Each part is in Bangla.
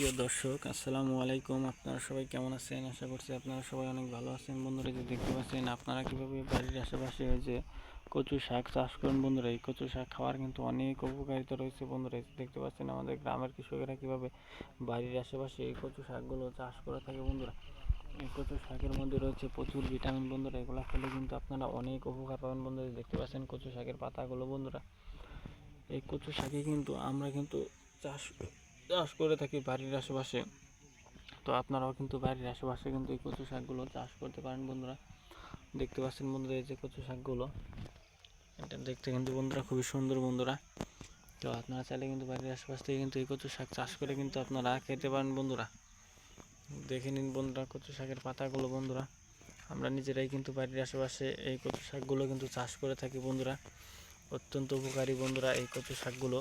প্রিয় দর্শক, আসসালামু আলাইকুম। আপনারা সবাই কেমন আছেন? আশা করছি আপনারা সবাই অনেক ভালো আছেন। বন্ধুরা যে দেখতে পাচ্ছেন, আপনারা কীভাবে বাড়ির আশেপাশে হয়েছে কচু শাক চাষ করেন? বন্ধুরা, এই কচু শাক খাওয়ার কিন্তু অনেক উপকারিতা রয়েছে। বন্ধুরা দেখতে পাচ্ছেন, আমাদের গ্রামের কৃষকেরা কীভাবে বাড়ির আশেপাশে এই কচু শাকগুলো চাষ করে থাকে। বন্ধুরা, এই কচু শাকের মধ্যে রয়েছে প্রচুর ভিটামিন। বন্ধুরা, এগুলো খেলে কিন্তু আপনারা অনেক উপকার পাবেন। বন্ধুরা দেখতে পাচ্ছেন, কচু শাকের পাতাগুলো। বন্ধুরা, এই কচু শাকে কিন্তু আমরা কিন্তু চাষ চাষ করে থাকি বাড়ির আশেপাশে। তো আপনারাও কিন্তু বাড়ির আশেপাশে কিন্তু এই কচু শাকগুলো চাষ করতে পারেন বন্ধুরা। দেখতে পাচ্ছেন বন্ধুরা এই যে কচু শাকগুলো। এটা দেখতে কিন্তু বন্ধুরা খুবই সুন্দর বন্ধুরা। তো আপনারা চাইলে কিন্তু বাড়ির আশেপাশ থেকে কিন্তু এই কচু শাক চাষ করে কিন্তু আপনারা খেতে পারেন বন্ধুরা। দেখে নিন বন্ধুরা কচু শাকের পাতাগুলো বন্ধুরা। আমরা নিজেরাই কিন্তু বাড়ির আশেপাশে এই কচু শাকগুলো কিন্তু চাষ করে থাকি বন্ধুরা। অত্যন্ত উপকারী বন্ধুরা এই কচু শাকগুলো।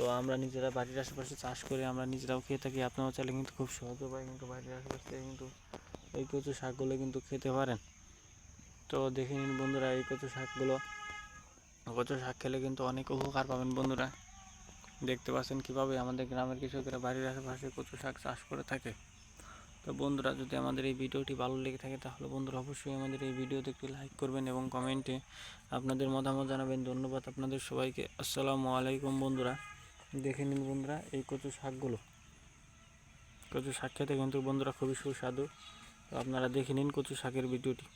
তো আমরা নিজেরা বাড়ির আশেপাশে চাষ করে আমরা নিজেরাও খেয়ে থাকি। আপনারাও চাইলে কিন্তু খুব সহজ পাই কিন্তু বাড়ির আশেপাশ থেকে কিন্তু এই কচু শাকগুলো কিন্তু খেতে পারেন। তো দেখে নিন বন্ধুরা এই কচু শাকগুলো। কচু শাক খেলে কিন্তু অনেক উপকার পাবেন বন্ধুরা। দেখতে পাচ্ছেন কীভাবে আমাদের গ্রামের কৃষকেরা বাড়ির আশেপাশে কচু শাক চাষ করে থাকে। তো বন্ধুরা যদি আমাদের এই ভিডিওটি ভালো লেগে থাকে তাহলে বন্ধুরা অবশ্যই আমাদের এই ভিডিওতে একটি লাইক করবেন এবং কমেন্টে আপনাদের মতামত জানাবেন। ধন্যবাদ আপনাদের সবাইকে। আসসালামু আলাইকুম বন্ধুরা। দেখে নিন বন্ধুরা, এই কচু শাকগুলো। কচু শাক খেতে কিন্তু বন্ধুরা খুবই সুস্বাদু। আপনারা দেখে নিন কচু শাকের ভিডিওটি।